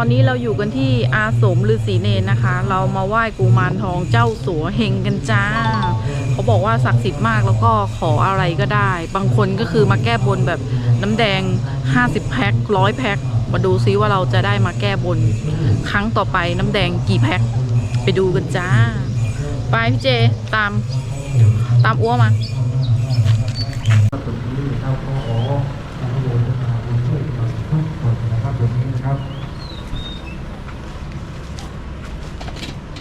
อนนี้เราอยู่กันที่อาสมฤาษีเนรนะคะ เรามาไหว้กุมารทองเจ้าสัวเฮงกันจ้า เขาบอกว่าศักดิ์สิทธิ์มากแล้วก็ขออะไรก็ได้ บางคนก็คือมาแก้บนแบบน้ำแดง 50 แพ็คร้อยแพ็คมาดูซิว่าเราจะได้มาแก้บน ครั้งต่อไปน้ำแดงกี่แพ็คไปดูกันจ้า ไปพี่เจตามตามอ้วมา ตรงนี้นะครับก็ขออนุโมทนาบุญช่วยกันทุกคนนะครับตรงนี้นะครับ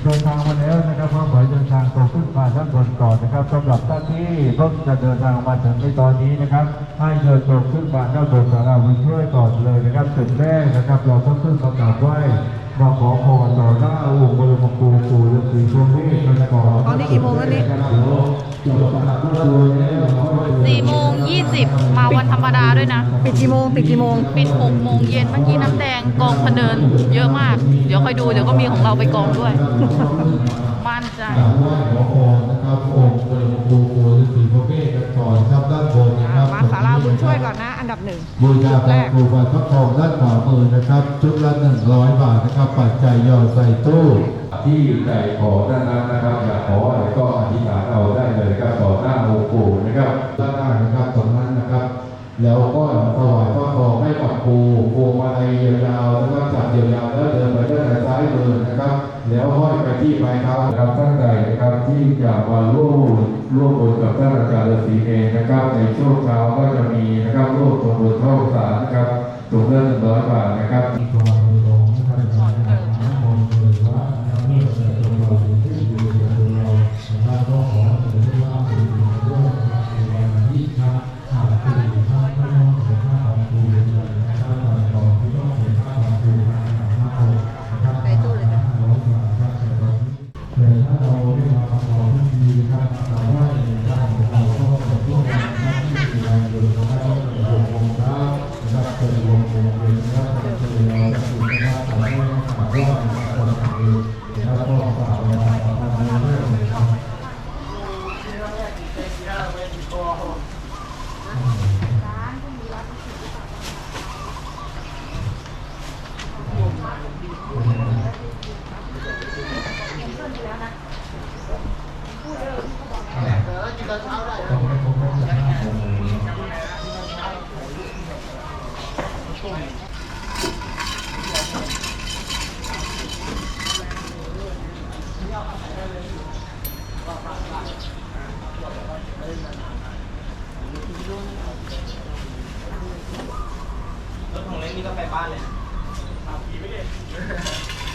เดิน ทางมาแล้วนะครับพร้อมขอเดินทางตรงขึ้นมาด้านบนก่อนนะครับสำหรับท่านที่เพิ่งจะเดินทางมาถึงในตอนนี้นะครับ ให้เดินตรงขึ้นมาด้านบนของเราบุญช่วยก่อนเลยนะครับจุดแรกนะครับ เราต้องขึ้นสำลับไหว้ มาขอพรต่อหน้าองค์บรมครูครูฤาษีพรหมเมธกันก่อนตอนนี้กี่โมงแล้วนี่เดี๋ยวเราจะประกาศผู้ช่วยแล้วเราก็จะสี่โมงยี่สิบมาวันธรรมดาด้วยนะ ปิดกี่โมงปิดกี่โมงปิดหกโมงเย็นเมื่อกี้น้ำแดงกองพะเนินเยอะมาก เดี๋ยวค่อยดูเดี๋ยวก็มีของเราไปกองด้วยมั่นใจ วยก่อนนะ อันดับหนึ่งบูชาพระครูบัตรพระทองด้านขวามือนะครับ ชุดละหนึ่งร้อยบาทนะครับปัจจัยย่อใส่ตู้ ที่ใจขอด้านนั้นนะครับ อยากขออะไรก็อธิษฐานเอาได้เลยครับต่อหน้าองค์ปู่นะครับด้านหน้านะครับตรงนั้นนะครับ แล้วก็ถวายพระทองให้กับครูครูมาในยาวๆ นะครับจับยาวแล้วเดินไปด้านซ้ายมือนะครับ แล้วห้อยไปที่ปลายเท้านะครับตั้งใจนะครับที่จะมาร่วมร่วมบุญกับท่านอาจารย์ฤาษีเนรนะครับ ในช่วงเช้าก็จะมีนะครับร่วมทำบุญเข้าสารนะครับถุงละหนึ่งร้อยบาทนะครับ รถของเล็กนี่ก็ไปบ้านเลยครับขี่ไม่เล่น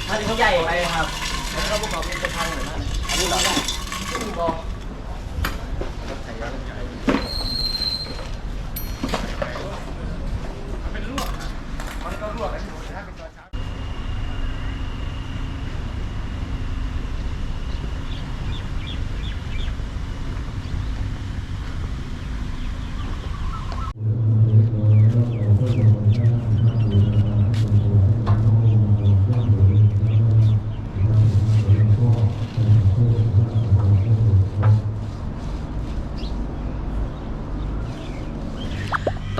ถ้าที่เขาใหญ่ไปครับแล้วก็ประกอบเป็นพันหรือไม่อันนี้เหรอบอก ต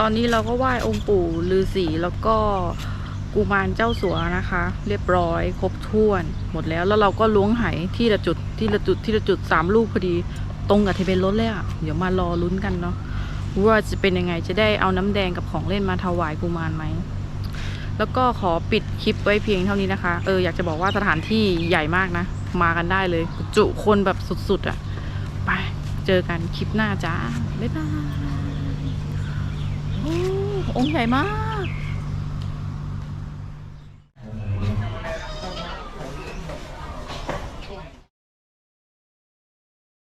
อนนี้เราก็ไหว้องค์ปู่ฤาษีแล้วก็ กุมารเจ้าสัวนะคะ เรียบร้อย ครบถ้วน หมดแล้วแล้วเราก็ล้วงไหที่ละจุดที่ละจุดที่ละจุดสามลูกพอดีตรงกับทะเบียนรถเลยอะ่ะเดี๋ยวมารอลุ้นกันเนาะว่าจะเป็นยังไงจะได้เอาน้ำแดงกับของเล่นมาถวายกุมารไหมแล้วก็ขอปิดคลิปไว้เพียงเท่านี้นะคะ เอออยากจะบอกว่าสถานที่ใหญ่มากนะ มากันได้เลย จุคนแบบสุดๆอะ่ะ ไปเจอกันคลิปหน้าจ้า บ๊ายบาย โอ้องค์ใหญ่มาก